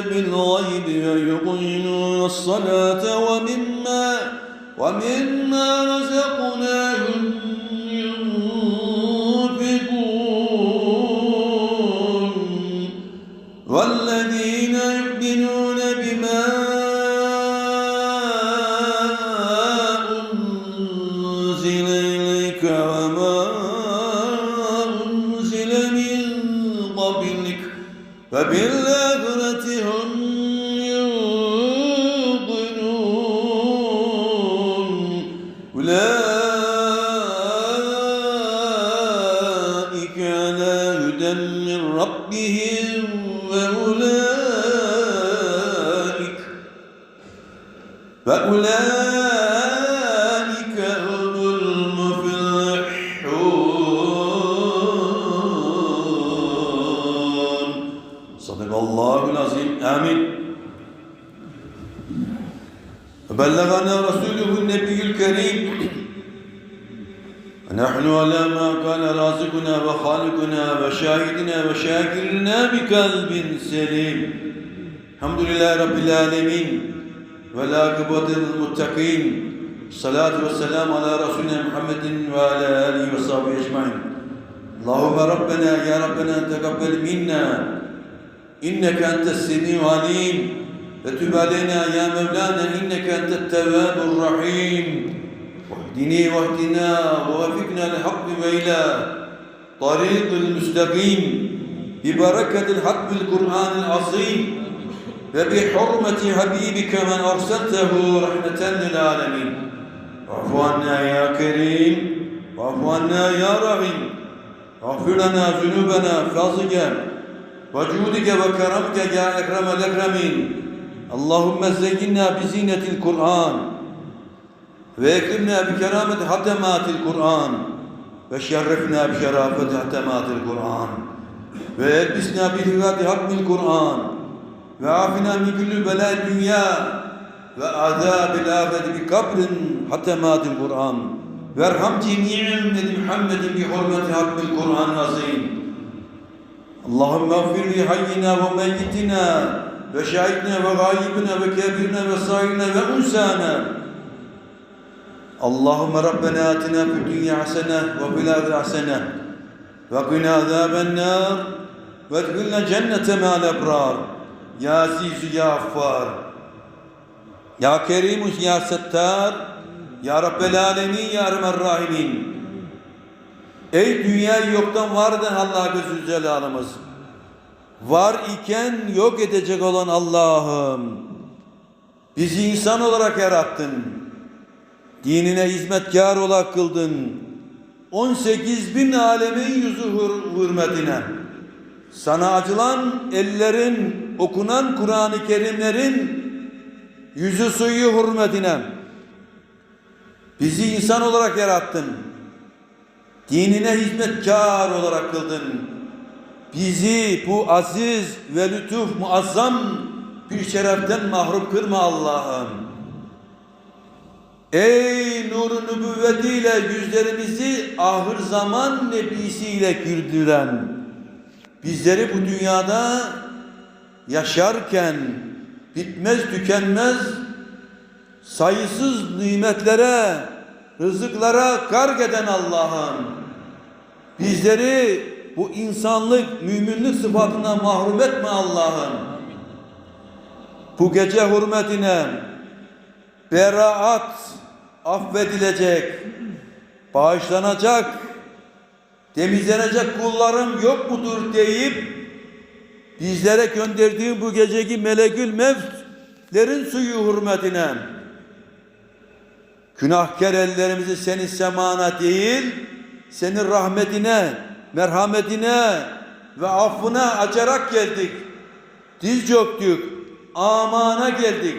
بالغيب ويقيمون الصلاة ومما ومما رزقناهم من ربهم وأولئك فأولئك هم المفلحون. صدق الله العظيم. آمين. وبلغنا رسوله النبي الكريم ونحن على ما قال رازقنا وخالقنا وشاهدنا وشاكرنا بقلب سليم الحمد لله رب العالمين والعاقبة للمتقين الصلاة والسلام على رسولنا محمد وعلى آله وصحبه أجمعين اللهم ربنا يا ربنا تقبل منا إنك أنت السميع العليم وتب علينا يا مولانا إنك أنت التواب الرحيم واهدني واهدنا ووفقنا للحق وإلى طريق المستقيم ببركة الحق القرآن العظيم وبحرمة حبيبك من أرسلته رحمة للعالمين واعف عنا يا كريم واعف عنا يا رحيم واغفر لنا ذنوبنا فضلك وجودك وكرمك يا أكرم الأكرمين اللهم زينا بزينة القرآن ve ekrimne bi kerameti hatematil Kur'an. Ve şerrefne bi şerafeti hatematil Kur'an. Ve elbisna bi hivati hatmil Kur'an. Ve afina min küllü belâ dünya. Ve azâbil afeti bi kabrin hatematil Kur'an. Ve erhamti ni'imdeni Muhammedin bi hurmeti hatmil Kur'an azim. Allahümme affir li hayyina ve meyyitina ve şahidina ve gayibina ve kebirina ve sahirina ve unsana. Allahümme Rabbena atina fid dünya hasene ve fil ahireti hasene ve qina azaben nar ve edhilna cennete ma'al ebrar. Ya aziz ya affar ya kerim ya settar ya rabbel alemin ya ermer rahimin ey dünyayı yoktan var eden Allah gözü celalımız var iken yok edecek olan Allah'ım bizi insan olarak yarattın. Dinine hizmetkar olarak kıldın 18 bin alemin yüzü hür- hürmetine Sana acılan ellerin okunan Kur'an-ı Kerimlerin yüzü suyu hürmetine Bizi insan olarak yarattın. Dinine hizmetkar olarak kıldın. Bizi bu aziz ve lütuf muazzam bir şereften mahrum kırma Allah'ım. Ey nuru nübüvvetiyle yüzlerimizi ahır zaman nebisiyle güldüren, bizleri bu dünyada yaşarken bitmez tükenmez sayısız nimetlere, rızıklara kark eden Allah'ım bizleri bu insanlık, müminlik sıfatından mahrum etme Allah'ım. Bu gece hürmetine beraat affedilecek, bağışlanacak, temizlenecek kullarım yok mudur deyip bizlere gönderdiğin bu geceki melekül mevtlerin suyu hürmetine günahkar ellerimizi senin semana değil, senin rahmetine, merhametine ve affına açarak geldik. Diz çöktük, amana geldik.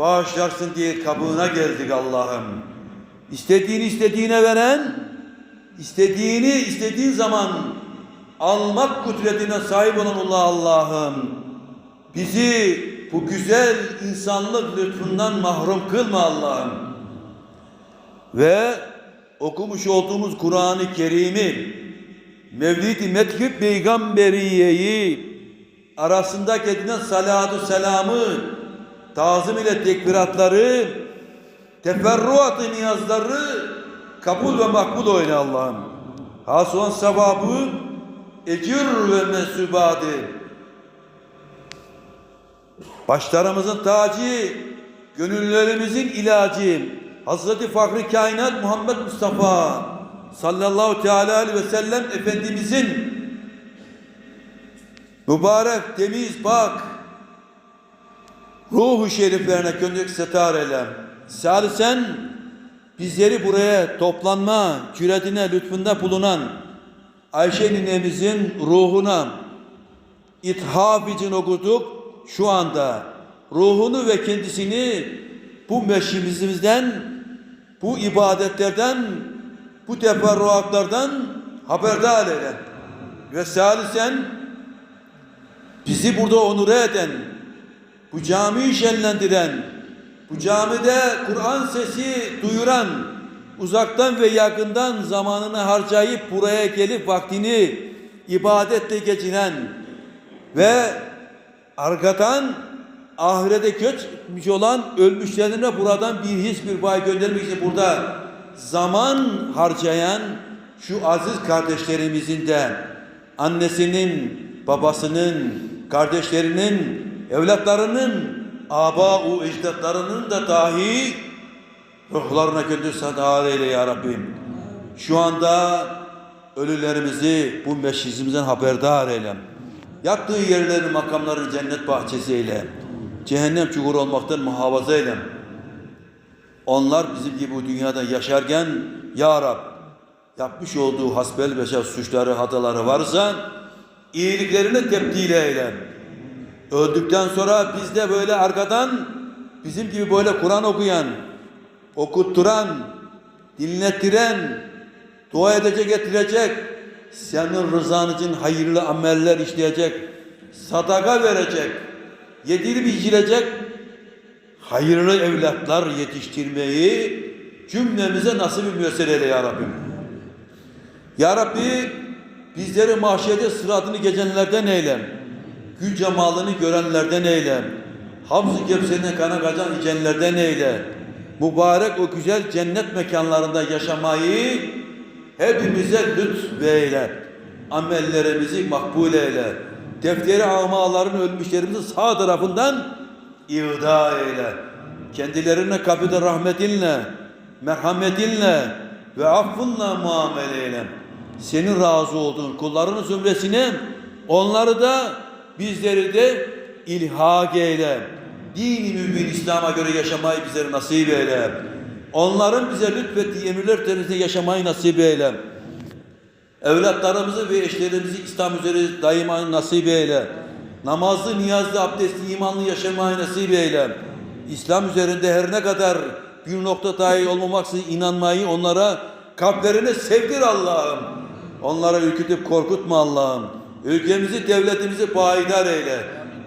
Bağışlarsın diye kabına geldik Allah'ım. İstediğini istediğine veren, istediğini istediğin zaman almak kudretine sahip olan Allah Allah'ım. Bizi bu güzel insanlık lütfundan mahrum kılma Allah'ım. Ve okumuş olduğumuz Kur'an-ı Kerim'i Mevlid-i Medhib Peygamberiye'yi arasında edilen salatu selamı tazım ile tekbiratları teferruatı niyazları kabul ve makbul eyle Allah'ım. Hason sevabı ecir ve mesubadı başlarımızın tacı gönüllerimizin ilacı Hazreti Fahri Kainat Muhammed Mustafa sallallahu teala aleyhi ve sellem Efendimizin mübarek, temiz, pak ruhu şeriflerine gönlük setar eyle. Salisen bizleri buraya toplanma cüretine, lütfunda bulunan Ayşe ninemizin ruhuna ithaf için okuduk. Şu anda ruhunu ve kendisini bu meşrimizden, bu ibadetlerden, bu teferruatlardan haberdar eyle. Ve salisen bizi burada onure eden, bu camiyi şenlendiren, bu camide Kur'an sesi duyuran, uzaktan ve yakından zamanını harcayıp buraya gelip vaktini ibadetle geçiren ve arkadan ahirete göçmüş olan ölmüşlerine buradan bir his bir bay göndermek için burada zaman harcayan şu aziz kardeşlerimizin de annesinin, babasının, kardeşlerinin, evlatlarının, aba-u ecdatlarının da dahi ruhlarına gönül sadar eyle ya Rabbim. Şu anda ölülerimizi bu meşrizimizden haberdar eyle. Yattığı yerlerin makamları cennet bahçesi eyle. Cehennem çukur olmaktan muhafaza eyle. Onlar bizim gibi bu dünyada yaşarken Ya Rab yapmış olduğu hasbel beşer suçları, hataları varsa iyiliklerine tebdil eyle. Öldükten sonra biz de böyle arkadan bizim gibi böyle Kur'an okuyan, okutturan, dinlettiren, dua edecek, getirecek, senin rızan için hayırlı ameller işleyecek, sadaka verecek, yedirip içirecek, hayırlı evlatlar yetiştirmeyi cümlemize nasip bir müessere ya Rabbim. Ya Rabbi bizleri mahşerde sıratını geçenlerden eyle. Gül cemalını görenlerden eyle. Hamz-ı Kevser'ine kana kaçan içenlerden eyle. Mübarek o güzel cennet mekanlarında yaşamayı hepimize lütfeyle. Amellerimizi makbul eyle. Defteri amaların ölmüşlerimizi sağ tarafından ivda eyle. Kendilerine kapıda rahmetinle, merhametinle ve affınla muamele eyle. Senin razı olduğun kullarının zümresine onları da bizleri de ilhak eyle. Dini mübin İslam'a göre yaşamayı bizlere nasip eyle. Onların bize lütfettiği emirler terizinde yaşamayı nasip eyle. Evlatlarımızı ve eşlerimizi İslam üzere daima nasip eyle. Namazlı, niyazlı, abdestli, imanlı yaşamayı nasip eyle. İslam üzerinde her ne kadar bir nokta dahi olmamaksızın inanmayı onlara kalplerine sevdir Allah'ım. Onlara ürkütüp korkutma Allah'ım. Ülkemizi, devletimizi payidar eyle.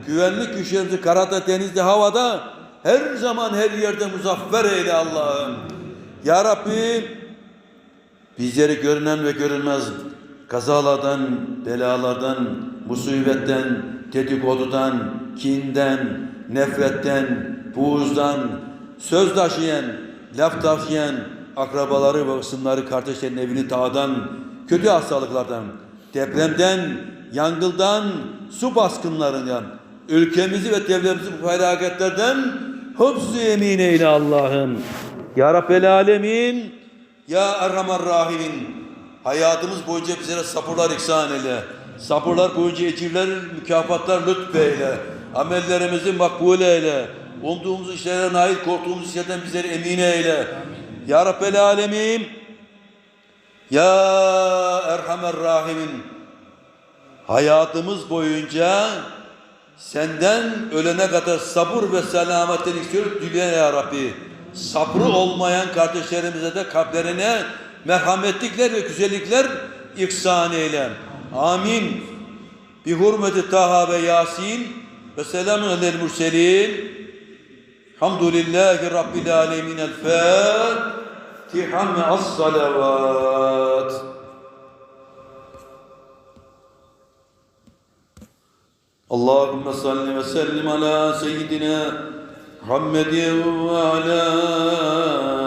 Güvenlik güçlerimizi karada, denizde, havada her zaman her yerde muzaffer eyle Allah'ım. Ya Rabbi bizleri görünen ve görünmez kazalardan, belalardan, musibetten, dedikodudan, kinden, nefretten, buğuzdan, söz taşıyan, laf taşıyan akrabaları ve ısımları kardeşlerin evini dağdan, kötü hastalıklardan, depremden, yangıldan, su baskınlarından, ülkemizi ve devletimizi bu felaketlerden hıfz emin eyle Allah'ım. Ya Rabbel Alemin, Ya Erhamer Rahimin, hayatımız boyunca bize sabırlar ihsan eyle. Sabırlar boyunca ecirler, mükafatlar lütfeyle. Amellerimizi makbul eyle. Umduğumuz işlere nail, korktuğumuz işlerden bizleri emin eyle. Ya Rabbel Alemin, Ya Erhamer Rahimin, hayatımız boyunca senden ölene kadar sabır ve selametten istiyoruz. Dile ya Rabbi. Sabrı olmayan kardeşlerimize de kalplerine merhametlikler ve güzellikler ihsan eyle. Amin. Bi hurmeti Taha ve Yasin ve selamun alel murselin. Hamdülillahi Rabbil alemin. El Fatiha me'as salavat. Allahümme salli ve sellim ala seyyidina Muhammedin ve ala